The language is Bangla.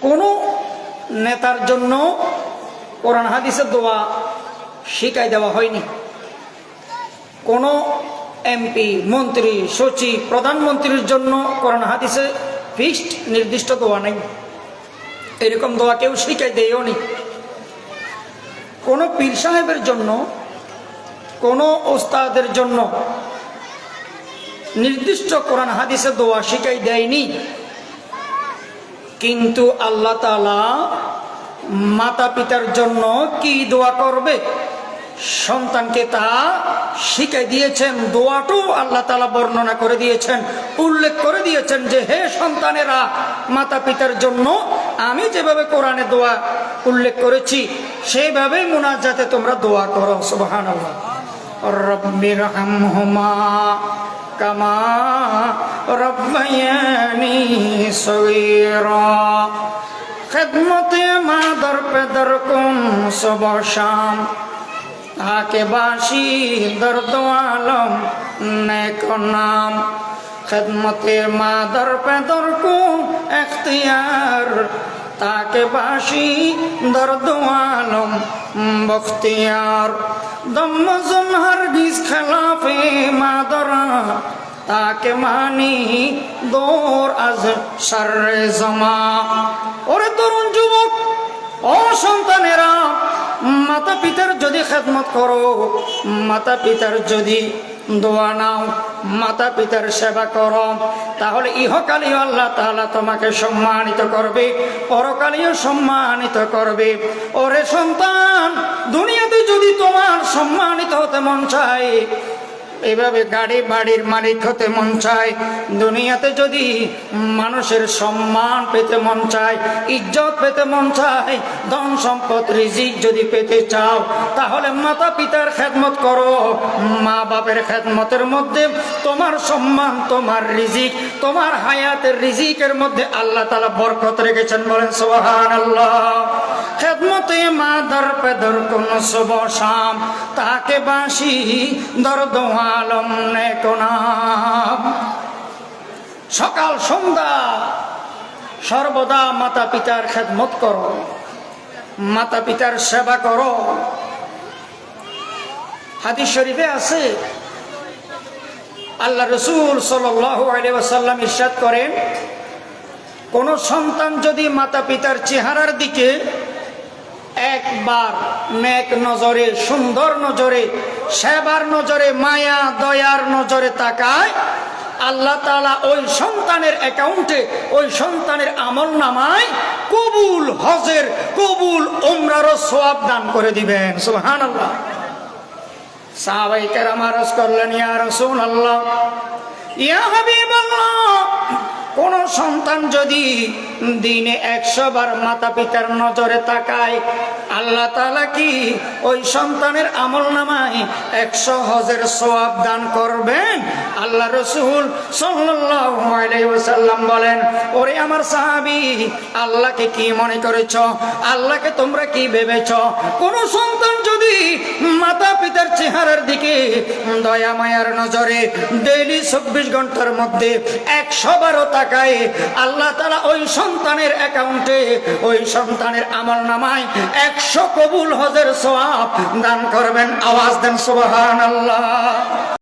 কোনো নেতার জন্য কোরআন হাদিসের দোয়া শিখাই দেওয়া হয়নি। কোনো এমপি মন্ত্রী, সচিব, প্রধানমন্ত্রীর জন্য কোরআন হাদিসে ফিক্সড, নির্দিষ্ট দোয়া নেই। এরকম দোয়া কেউ শিখাই দেয়ও নি। কোনো পীর সাহেবের জন্য, কোনো ওস্তাদের জন্য নির্দিষ্ট কোরআন হাদিসে দোয়া শিখাই দেয়নি। কিন্তু আল্লাহ মাতা পিতার জন্য কি দোয়া করবে? সন্তানকে তা শিখে দিয়েছেন দোয়াটাও আল্লাহ তালা বর্ণনা করে দিয়েছেন, উল্লেখ করে দিয়েছেন যে, হে সন্তানেরা মাতা পিতার জন্য আমি যেভাবে কোরআনে দোয়া উল্লেখ করেছি সেইভাবেই মোনাজাতে তোমরা দোয়া করো সুবাহান রব্বির দর পেদর কুম শাম তাকে বাসি দর্দ আলম নেক নাম খেদমতে মা দর পেদর এখতিয়ার তাকে বাসি দর্দ আলম বখতিয়ার দম্মজন হরগিজ খেলাফে মাদরা তাকে মানি দৌর আজ সারে জমা। ওরে তরুণ যুবক, ও সন্তানেরা মাতা পিতার যদি খেদমত করো মাতা পিতার যদি দোয়া নাও মাতা পিতার সেবা করো, তাহলে ইহকালীয় আল্লাহ তাহলে তোমাকে সম্মানিত করবে পরকালীয় সম্মানিত করবে। ওরে সন্তান, দুনিয়াতে যদি তোমার সম্মানিত হতে মন চায় এভাবে গাড়ি বাড়ির মালিক হতে মন চায়। দুনিয়াতে যদি মানুষের সম্মান পেতে মন চায়, ইজ্জত পেতে মন চায়, ধন সম্পদ, রিজিক যদি পেতে চাও, তাহলে মাতা পিতার খেদমত করো। মা বাপের খেদমতের মধ্যে তোমার সম্মান, তোমার রিজিক, তোমার হায়াতের রিজিকের মধ্যে আল্লাহ তালা বরকত রেখেছেন বলেন সোহান আল্লাহ খেদমতে মা দর পেদর কোন শুভ শাম, তাকে বাসি দর দোয়ালম নেকনাম সকাল, সন্ধ্যা, সর্বদা মাতা পিতার খেদমত করো, মাতা পিতার সেবা করো। হাদিস শরীফে আছে, আল্লাহ রসুল সাল্লাম ইরশাদ করেন, কোন সন্তান যদি মাতা পিতার চেহারার দিকে একবার নেক নজরে, সুন্দর নজরে, সেবার নজরে, মায়া, দয়ার নজরে তাকায়। আল্লাহ তালা ওই সন্তানের অ্যাকাউন্টে ওই সন্তানের আমল নামায় কবুল হজের, কবুল ওমরারও সোয়াব দান করে দিবেন। সুহান আল্লাহ সাহাবাইকার আমার করলেন, ইয়া রসুল আল্লাহ ইয়া কোন সন্তান যদি দিনে একশো বার মাতা পিতার নজরে তাকায়। আল্লাহ তালা কি ওই সন্তানের আমল নামায় একশো হজের সোয়াব দান করবেন? আল্লাহ রসুল সাল্লাম বলেন, ওরে আমার সাহাবি, আল্লাহকে কি মনে করেছ? আল্লাহকে তোমরা কি ভেবেছ? কোন সন্তান যদি মাতা পিতার চেহারার দিকে দয়া মায়ার নজরে ডেইলি চব্বিশ ঘণ্টার মধ্যে একশো বারো তাকায়, আল্লাহ তালা ওই সন্তানের অ্যাকাউন্টে ওই সন্তানের আমল নামায় একশো কবুল হজের সোয়াব দান করবেন। আওয়াজ দেন সুবাহ আল্লাহ